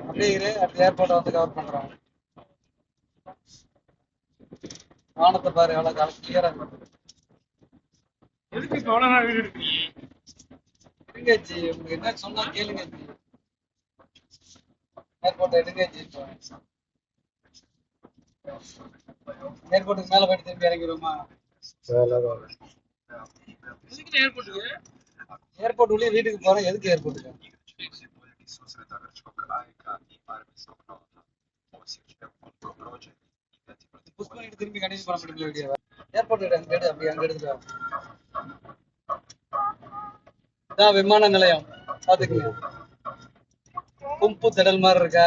அப்படியே இரு அடுத்த ஏர்போர்ட்டை வந்து கவர் பண்றோம். வானத்தை பாரு எவ்வளவு காலம் கிளியரா இருக்கு. எதுக்கு நாள் வீடு எடுக்கிறீங்க எடுங்க ஜி உங்களுக்கு என்ன சொன்னா கேளுங்க ஜி. ஏர்போர்ட் எடுங்க ஜி ஏர்போர்ட்டுக்கு மேல போயிட்டு திரும்பி இறங்கிடுவோமா? ஏர்போர்ட் உள்ளே வீட்டுக்கு போறோம் எதுக்கு ஏர்போர்ட்டுக்கு புஷ் பண்ணிட்டு திரும்பி கண்டினியூ பண்ண முடியல வீடியோ ஏர்போர்ட் எடு அங்க எடு அப்படி அங்க எடுத்துட்டு இதான் விமான நிலையம். பாத்துக்கங்க கும்பு திடல் மாதிரி இருக்கா?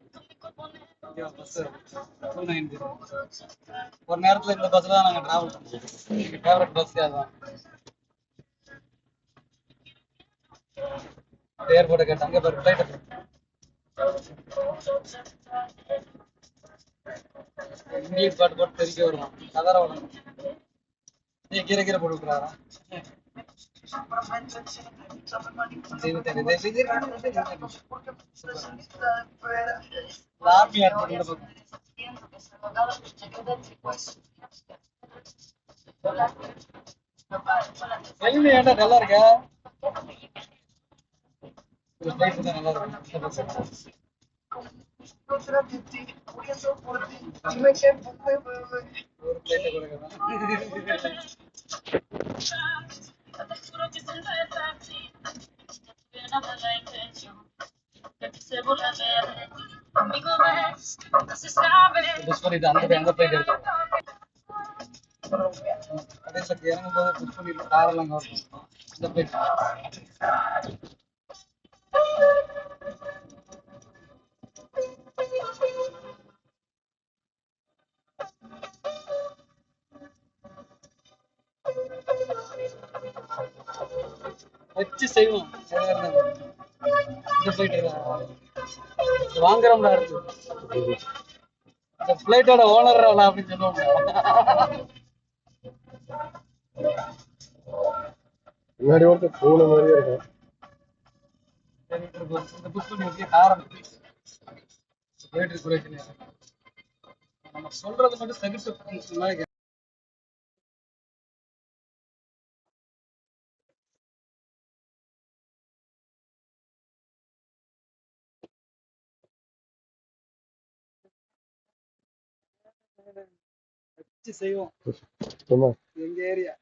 பஸ் டூ நைன் ஜீரோ ஒரு நேரத்துல இந்த பஸ்ல தான் நாங்க டிராவல் பண்ணுவோம் எங்க ஃபேவரட் பஸ் அதான் ஏர்போர்ட்டை கேட்டு அங்கே பாரு ஃப்ளைட் இங்கிலீஷ் பாட்டு போட்டு தெரிவிக்க வருவான். கதற உடனே. நீ கீரை கீரை போட்டு விட்டுறாரா லாபி ஆர்ட் வெளியில ஏன்டா நல்லா இருக்க la gente in giù perché se vuole avere amico best non si sa bene. Lo sto ridando dobbiamo andare a prendere adesso che erano due persone parlano da pezzo வச்சு செய்வோம். இந்த plate வாங்குறோம்டா அடுத்து. இந்த பிளேட்டோட owner அப்படின்னு சொல்லுவாங்க. முன்னாடி ஒருத்தர் பூனை மாதிரியே இருக்கும். இந்த பண்ணி நம்ம சொல்றது மட்டும் சகிட்டு செய்வோம். சும்மா எங்க ஏரியா.